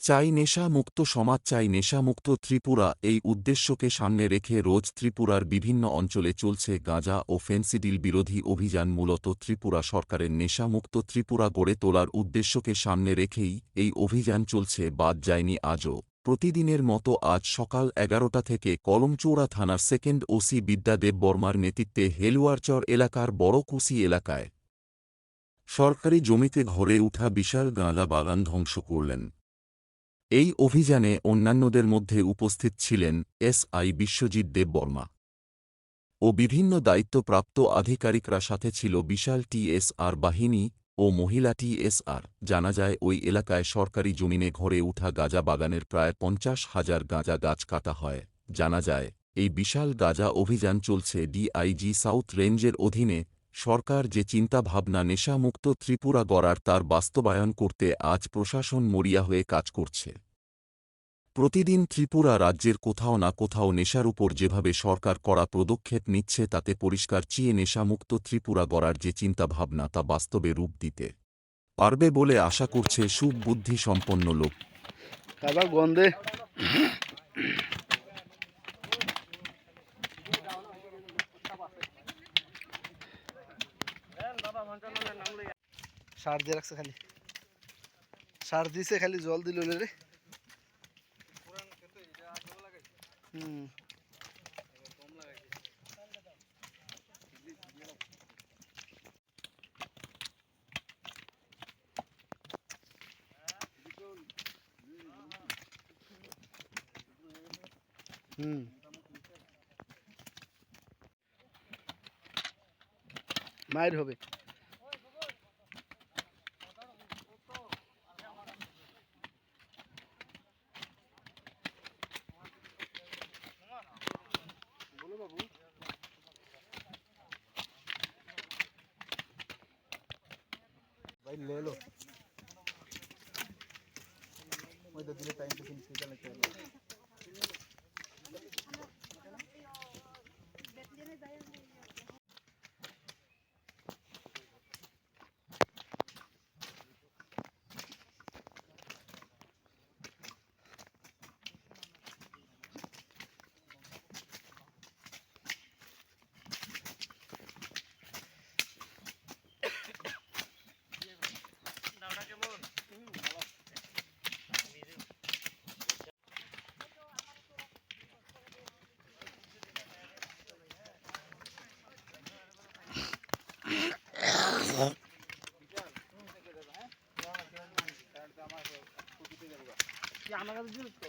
চাই নেশা মুক্ত সমাজ, চাই নেশামুক্ত ত্রিপুরা। এই উদ্দেশ্যকে সামনে রেখে রোজ ত্রিপুরার বিভিন্ন অঞ্চলে চলছে গাঁজা ও ফেন্সিডিল বিরোধী অভিযান। মূলত ত্রিপুরা সরকারের নেশামুক্ত ত্রিপুরা গড়ে তোলার উদ্দেশ্যকে সামনে রেখেই এই অভিযান চলছে, বাদ যায়নি আজও। প্রতিদিনের মতো আজ সকাল এগারোটা থেকে কলমচৌড়া থানার সেকেন্ড ওসি বিদ্যাদেব বর্মার নেতৃত্বে হেলুয়ারচর এলাকার বড়কুসি এলাকায় সরকারি জমিতে ঘরে উঠা বিশাল গাঁজা বাগান ধ্বংস করলেন। এই অভিযানে অন্যান্যদের মধ্যে উপস্থিত ছিলেন এসআই বিশ্বজিৎ দেববর্মা ও বিভিন্ন দায়িত্বপ্রাপ্ত আধিকারিকরা সাথে ছিল বিশাল টিএসআর বাহিনী ও মহিলা টিএসআর জানা যায়, ওই এলাকায় সরকারি জমিনে ঘরে উঠা গাঁজা বাগানের প্রায় পঞ্চাশ হাজার গাঁজা গাছ কাটা হয়। জানা যায়, এই বিশাল গাঁজা অভিযান চলছে ডিআইজি সাউথ রেঞ্জের অধীনে সরকার যে চিন্তাভাবনা নেশামুক্ত ত্রিপুরা গড়ার তার বাস্তবায়ন করতে আজ প্রশাসন মরিয়া হয়ে কাজ করছে। প্রতিদিন ত্রিপুরা রাজ্যের কোথাও না কোথাও নেশার উপর যেভাবে সরকার কড়া পদক্ষেপ নিচ্ছে তাতে পরিষ্কার চিয়ে নেশামুক্ত ত্রিপুরা গড়ার যে চিন্তাভাবনা তা বাস্তবে রূপ দিতে পারবে বলে আশা করছে সুবুদ্ধি সম্পন্ন লোক। সার দিয়ে রাখছে খালি। সার দিছে খালি জল দিল রে মায়ের হবে। भाई ले लो मैं तो दिले टाइम पे फिनिश निकाल আমার কাছে দিল তো?